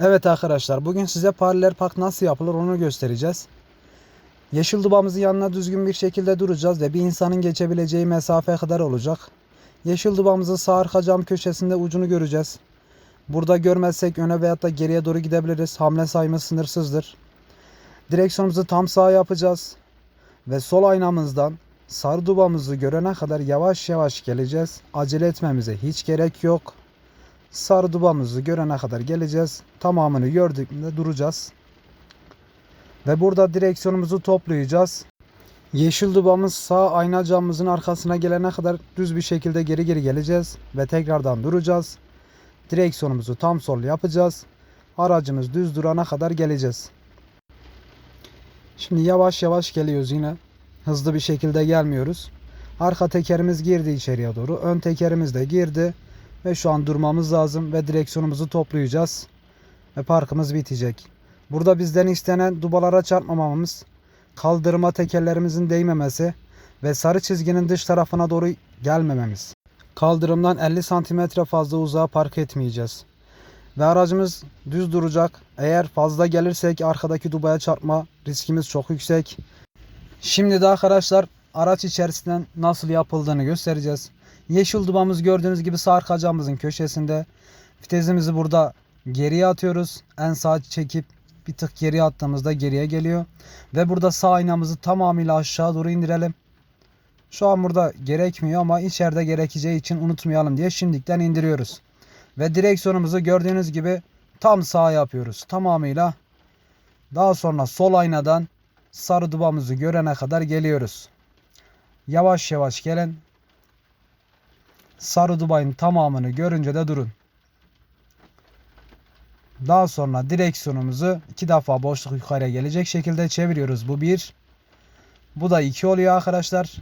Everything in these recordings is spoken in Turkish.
Evet arkadaşlar bugün size paralel park nasıl yapılır onu göstereceğiz. Yeşil dubamızın yanına düzgün bir şekilde duracağız ve bir insanın geçebileceği mesafe kadar olacak. Yeşil dubamızın sağ arka cam köşesinde ucunu göreceğiz. Burada görmezsek öne veyahut da geriye doğru gidebiliriz. Hamle sayımız sınırsızdır. Direksiyonumuzu tam sağa yapacağız. Ve sol aynamızdan sarı dubamızı görene kadar yavaş yavaş geleceğiz. Acele etmemize hiç gerek yok. Sarı dubamızı görene kadar geleceğiz. Tamamını gördüğümde duracağız. Ve burada direksiyonumuzu toplayacağız. Yeşil dubamız sağ ayna camımızın arkasına gelene kadar düz bir şekilde geri geri geleceğiz. Ve tekrardan duracağız. Direksiyonumuzu tam sol yapacağız. Aracımız düz durana kadar geleceğiz. Şimdi yavaş yavaş geliyoruz yine. Hızlı bir şekilde gelmiyoruz. Arka tekerimiz girdi içeriye doğru. Ön tekerimiz de girdi. Ve şu an durmamız lazım ve direksiyonumuzu toplayacağız. Ve parkımız bitecek. Burada bizden istenen dubalara çarpmamamız, kaldırıma tekerlerimizin değmemesi ve sarı çizginin dış tarafına doğru gelmememiz. Kaldırımdan 50 santimetre fazla uzağa park etmeyeceğiz. Ve aracımız düz duracak. Eğer fazla gelirsek arkadaki dubaya çarpma riskimiz çok yüksek. Şimdi de arkadaşlar araç içerisinden nasıl yapıldığını göstereceğiz. Yeşil dubamız gördüğünüz gibi sağ arka köşesinde. Vitesimizi burada geriye atıyoruz. En sağ çekip bir tık geriye attığımızda geriye geliyor. Ve burada sağ aynamızı tamamıyla aşağı doğru indirelim. Şu an burada gerekmiyor ama içeride gerekeceği için unutmayalım diye şimdikten indiriyoruz. Ve direksiyonumuzu gördüğünüz gibi tam sağa yapıyoruz. Tamamıyla. Daha sonra sol aynadan sarı dubamızı görene kadar geliyoruz. Yavaş yavaş gelin. Sarı dubayın tamamını görünce de durun. Daha sonra direksiyonumuzu iki defa boşluk yukarıya gelecek şekilde çeviriyoruz. Bu bir. Bu da iki oluyor arkadaşlar.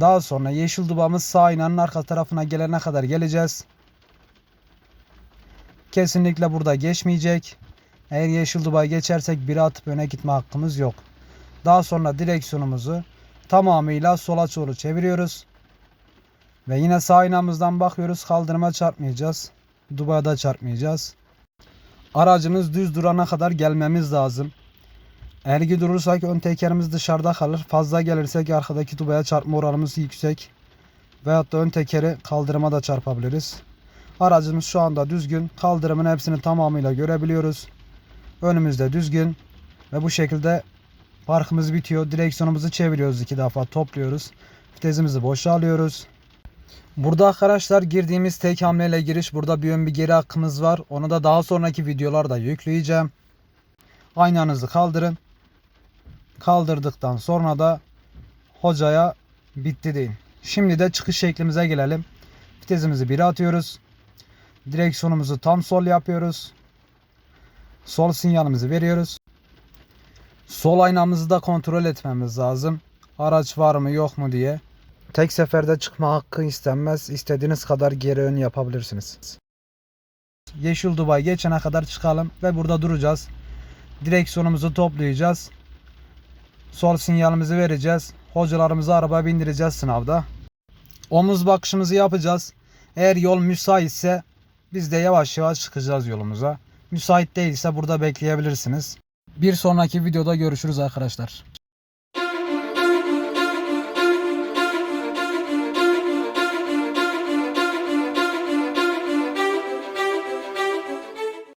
Daha sonra yeşil dubamız sağ aynanın arka tarafına gelene kadar geleceğiz. Kesinlikle burada geçmeyecek. Eğer yeşil dubayı geçersek biri atıp öne gitme hakkımız yok. Daha sonra direksiyonumuzu tamamıyla sola doğru çeviriyoruz. Ve yine sağ aynamızdan bakıyoruz. Kaldırıma çarpmayacağız. Dubaya da çarpmayacağız. Aracımız düz durana kadar gelmemiz lazım. Eğer durursak ön tekerimiz dışarıda kalır. Fazla gelirsek arkadaki dubaya çarpma oranımız yüksek. Veyahut da ön tekeri kaldırıma da çarpabiliriz. Aracımız şu anda düzgün. Kaldırımın hepsini tamamıyla görebiliyoruz. Önümüzde düzgün. Ve bu şekilde parkımız bitiyor. Direksiyonumuzu çeviriyoruz iki defa topluyoruz. Vitesimizi boşa alıyoruz. Burada arkadaşlar girdiğimiz tek hamleyle giriş. Burada bir ön bir geri hakkımız var. Onu da daha sonraki videolarda yükleyeceğim. Aynanızı kaldırın. Kaldırdıktan sonra da hocaya bitti deyin. Şimdi de çıkış şeklimize gelelim. Vitesimizi 1'e atıyoruz. Direksiyonumuzu tam sol yapıyoruz. Sol sinyalimizi veriyoruz. Sol aynamızı da kontrol etmemiz lazım. Araç var mı yok mu diye. Tek seferde çıkma hakkı istenmez. İstediğiniz kadar geri ön yapabilirsiniz. Yeşil Dubai geçene kadar çıkalım ve burada duracağız. Direksiyonumuzu toplayacağız. Sol sinyalimizi vereceğiz. Hocalarımızı arabaya bindireceğiz sınavda. Omuz bakışımızı yapacağız. Eğer yol müsaitse biz de yavaş yavaş çıkacağız yolumuza. Müsait değilse burada bekleyebilirsiniz. Bir sonraki videoda görüşürüz arkadaşlar.